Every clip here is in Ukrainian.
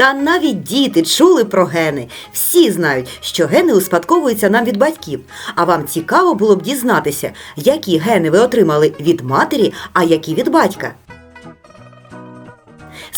Та навіть діти чули про гени. Всі знають, що гени успадковуються нам від батьків. А вам цікаво було б дізнатися, які гени ви отримали від матері, а які від батька.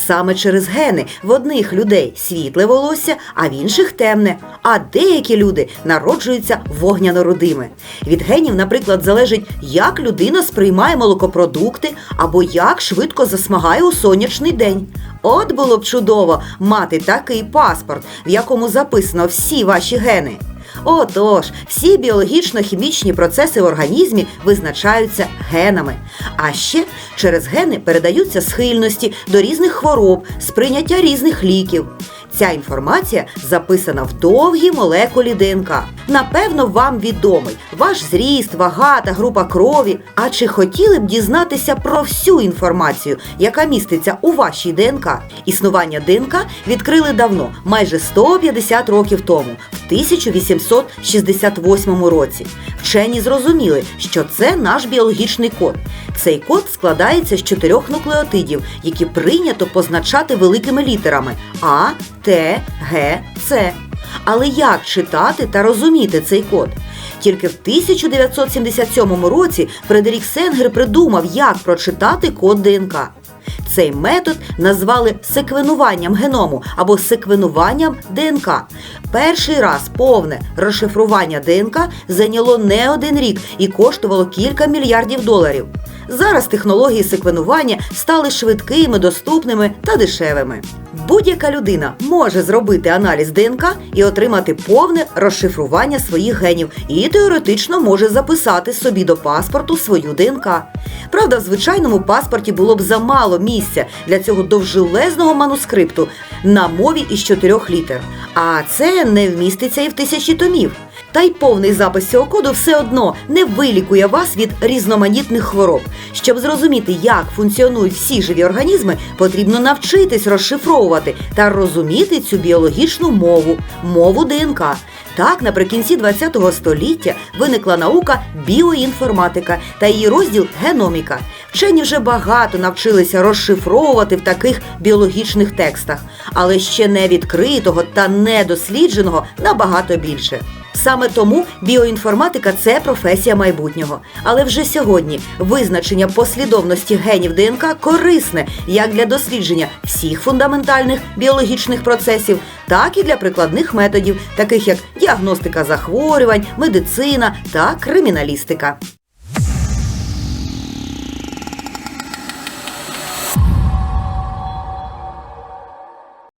Саме через гени в одних людей світле волосся, а в інших темне. А деякі люди народжуються вогняно-рудими. Від генів, наприклад, залежить, як людина сприймає молокопродукти або як швидко засмагає у сонячний день. От було б чудово мати такий паспорт, в якому записано всі ваші гени. Отож, всі біологічно-хімічні процеси в організмі визначаються генами. А ще через гени передаються схильності до різних хвороб, сприйняття різних ліків. Ця інформація записана в довгій молекулі ДНК. Напевно, вам відомий ваш зріст, вага та група крові. А чи хотіли б дізнатися про всю інформацію, яка міститься у вашій ДНК? Існування ДНК відкрили давно, майже 150 років тому, в 1868 році. Вчені зрозуміли, що це наш біологічний код. Цей код складається з чотирьох нуклеотидів, які прийнято позначати великими літерами А, Т, Г, С. Але як читати та розуміти цей код? Тільки в 1977 році Фредерік Сенгер придумав, як прочитати код ДНК. Цей метод назвали секвенуванням геному або секвенуванням ДНК. Перший раз повне розшифрування ДНК зайняло не один рік і коштувало кілька мільярдів доларів. Зараз технології секвенування стали швидкими, доступними та дешевими. Будь-яка людина може зробити аналіз ДНК і отримати повне розшифрування своїх генів, і теоретично може записати собі до паспорту свою ДНК. Правда, в звичайному паспорті було б замало місця для цього довжелезного манускрипту на мові із чотирьох літер. А це не вміститься і в тисячі томів. Та й повний запис цього коду все одно не вилікує вас від різноманітних хвороб. Щоб зрозуміти, як функціонують всі живі організми, потрібно навчитись розшифровувати та розуміти цю біологічну мову мову ДНК. Так, наприкінці ХХ століття виникла наука біоінформатика та її розділ геноміка. Вчені вже багато навчилися розшифровувати в таких біологічних текстах, але ще не відкритого та недослідженого набагато більше. Саме тому біоінформатика це професія майбутнього. Але вже сьогодні визначення послідовності генів ДНК корисне як для дослідження всіх фундаментальних біологічних процесів, так і для прикладних методів, таких як діагностика захворювань, медицина та криміналістика.